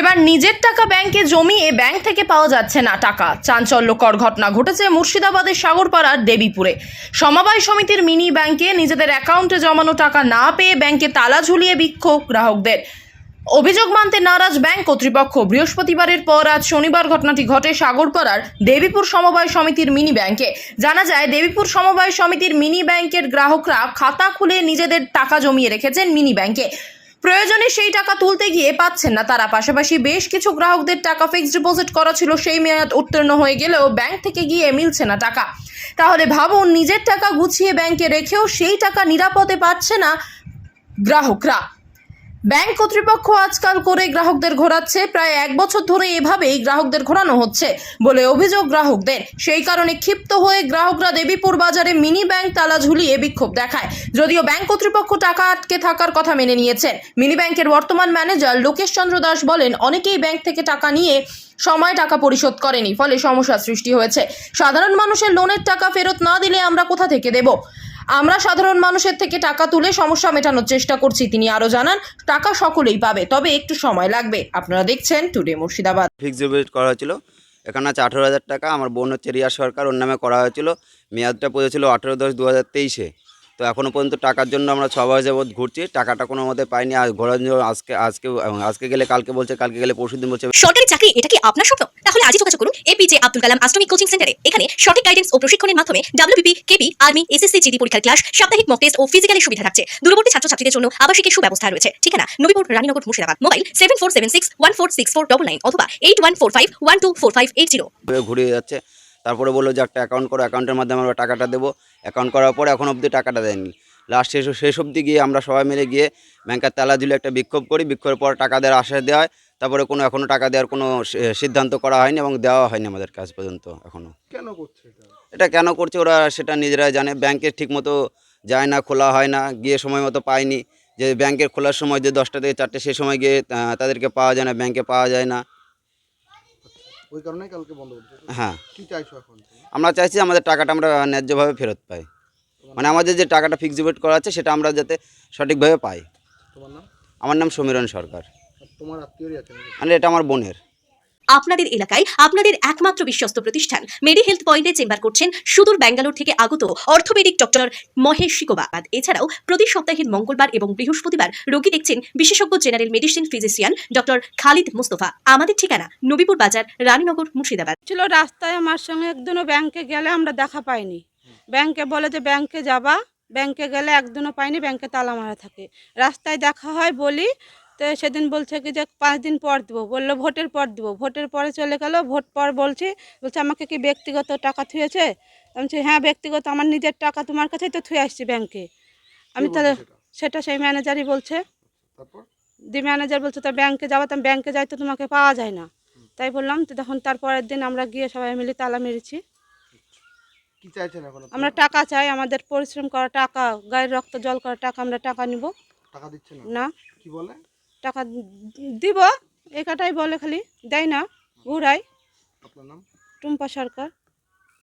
এবার নিজের টাকা ব্যাংকে জমিয়ে ব্যাংক থেকে পাওয়া যাচ্ছে না টাকা। চাঞ্চল্যকর ঘটনা ঘটেছে মুর্শিদাবাদের সাগরপাড়ার দেবীপুরে। সমবায় সমিতির মিনি ব্যাংকে নিজেদের অ্যাকাউন্টে জমানো টাকা না পেয়ে ব্যাংকে তালা ঝুলিয়ে বিক্ষোভ গ্রাহকদের। অভিযোগ মানতে নারাজ ব্যাংক কর্তৃপক্ষ। বৃহস্পতিবারের পর আজ শনিবার ঘটনাটি ঘটে সাগরপাড়ার দেবীপুর সমবায় সমিতির মিনি ব্যাংকে। জানা যায়, দেবীপুর সমবায় সমিতির মিনি ব্যাংকের গ্রাহকরা খাতা খুলে নিজেদের টাকা জমিয়ে রেখেছেন মিনি ব্যাংকে। প্রয়োজনে সেই টাকা তুলতে গিয়ে পাচ্ছেন না তারা। পাশাপাশি বেশ কিছু গ্রাহকদের টাকা ফিক্সড ডিপোজিট করা ছিল, সেই মেয়াদ উত্তীর্ণ হয়ে গেলেও ব্যাংক থেকে গিয়ে মিলছে না টাকা। তাহলে ভাবুন, নিজের টাকা গুছিয়ে ব্যাংকে রেখেও সেই টাকা নিরাপদে পাচ্ছে না গ্রাহকরা। ব্যাংক কর্তৃপক্ষ আজকাল করে গ্রাহকদের ঘোরাচ্ছে। প্রায় এক বছর ধরে এভাবেই গ্রাহকদের ঘোরানো হচ্ছে বলে অভিযোগ গ্রাহকদের। সেই কারণে ক্ষিপ্ত হয়ে গ্রাহকরা দেবীপুর বাজারে মিনি ব্যাংক তালা ঝুলিয়ে বিক্ষোভ দেখায়। যদিও ব্যাংক কর্তৃপক্ষ টাকা আটকে থাকার কথা মেনে নিয়েছেন। মিনি ব্যাংকের বর্তমান ম্যানেজার লোকেশ চন্দ্র দাস বলেন, অনেকেই ব্যাংক থেকে টাকা নিয়ে সময় টাকা পরিশোধ করেনি, ফলে সমস্যার সৃষ্টি হয়েছে। সাধারণ মানুষের লোনের টাকা ফেরত না দিলে আমরা কোথা থেকে দেব? আমরা সাধারণ মানুষের থেকে টাকা তুলে সমস্যা মেটানোর চেষ্টা করছি, তিনি আরও জানান, টাকা সকলেই পাবে, তবে একটু সময় লাগবে। আপনারা দেখছেন টুডে মুর্শিদাবাদ। ফিক্সড ডিপোজিট করা হয়েছিল, এখানে আছে আঠেরো হাজার টাকা, আমার বোন হচ্ছে রিয়া সরকার, ওর নামে করা হয়েছিল, মেয়াদটা পড়েছিল আঠেরো দশ দু হাজার তেইশে। তো এখনও পর্যন্ত টাকার জন্য আমরা ছ মাস যাবৎ ঘুরছি। টাকাটা কোনো মতে পাইনি। আর ঘোরার জন্য আজকে আজকে আজকে গেলে কালকে বলছে কালকে গেলে পরশু দিন বলছে। সরকারি চাকরি এটা কি আপনার স্বপ্ন? তাহলে আজই যোগাযোগ করুন এপিজে আব্দুল কালাম আস্টমিক কোচিং সেন্টারে। এখানে সঠিক গাইডেন্স ও প্রশিক্ষণের মাধ্যমে WBP KP army SSC GD পরীক্ষার ক্লাস সাপ্তাহিক মক টেস্ট ও ফিজিক্যালের সুবিধা থাকছে। দূরবর্তী ছাত্রছাত্রীদের জন্য আবাসিকের সুব্যবস্থা রয়েছে। ঠিকানা Nabipur Raninagar Murshidabad. Mobile seven four seven six one four six four double nine অথবা eight one four five one two four five eight zero ঘুরে যাচ্ছে। তারপরে বলল যে একটা অ্যাকাউন্ট করো অ্যাকাউন্টের মাধ্যমে আমরা টাকাটা দেবো। অ্যাকাউন্ট করার পরে এখন অবধি টাকাটা দেয়নি। লাস্ট শেষ শেষ অবধি গিয়ে আমরা সবাই মিলে গিয়ে ব্যাংকের তালা ঝুলে একটা বিক্ষোভ করি। বিক্ষোভের পর টাকা দেওয়ার আশ্বাস দেওয়া হয়। তারপরে কোনো এখনও টাকা দেওয়ার কোনো সিদ্ধান্ত করা হয়নি এবং দেওয়া হয়নি আমাদের কাজ পর্যন্ত এখনও কেন করছে এটা? কেন করছে ওরা সেটা নিজেরাই জানে। ব্যাংকে ঠিকমতো যায় না খোলা হয় না গিয়ে সময় মতো পায়নি। যে ব্যাংকের খোলার সময় যে দশটা থেকে চারটে সে সময় গিয়ে তাদেরকে পাওয়া যায় না ব্যাংকে পাওয়া যায় না। ওই কারণেই কালকে বন্ধ হ্যাঁ। কি চাইছো এখন আমরা চাইছি আমাদের টাকাটা আমরা ন্যায্যভাবে ফেরত পাই। মানে আমাদের যে টাকাটা ফিক্স ডিপোজিট করা আছে সেটা আমরা যাতে সঠিকভাবে পাই। তোমার নাম? আমার নাম সমীরণ সরকার। তোমার আত্মীয়রই আছে মানে এটা আমার বোনের। আপনাদের এলাকায় আপনাদের একমাত্র বিশ্বস্ত প্রতিষ্ঠান। মেডি হেলথ পয়েন্টে চেম্বার করছেন সুদূর ব্যাঙ্গালোর থেকে আগত অর্থোপেডিক ডক্টর মহেশ শিকোবাদ। এছাড়াও প্রতি সপ্তাহের মঙ্গলবার এবং বৃহস্পতিবার রোগী দেখছেন বিশেষজ্ঞ general medicine physician doctor Khalid Mustafa. আমাদের ঠিকানা নবীপুর বাজার, রানীনগর, মুর্শিদাবাদ। ছিল রাস্তায় আমার সঙ্গে একদিনও ব্যাংকে গেলে আমরা দেখা পাইনি। ব্যাংকে বলে যে ব্যাংকে যাবা, ব্যাংকে গেলে একদিনও পাইনি, ব্যাংকে তালা মারা থাকে। রাস্তায় দেখা হয় বলি তো সেদিন বলছে কি যে পাঁচ দিন পর দেবো। বলল ভোটের পর দেবো। ভোটের পরে চলে গেল ভোট পর বলছি বলছে আমাকে কি ব্যক্তিগত টাকা থুয়েছে? আমি বলছি হ্যাঁ ব্যক্তিগত আমার নিজের টাকা তোমার কাছেই তো থুয়ে আসছি ব্যাংকে। আমি তাহলে সেটা? সেই ম্যানেজারই বলছে। দি ম্যানেজার বলছে তো ব্যাংকে যাব তো ব্যাংকে যাই তো তোমাকে পাওয়া যায় না। তাই বললাম তো তখন তারপরের দিন আমরা গিয়ে সবাই মিলে তালা মেরেছি? আমরা টাকা চাই আমাদের পরিশ্রম করা টাকা গায়ের রক্ত জল করা টাকা আমরা টাকা নিব। টাকা দিচ্ছে না? না। কি বলে? টাকা দিব। একাটাই বলে খালি। দেয় না। ঘুরাই টুম্পা সরকার।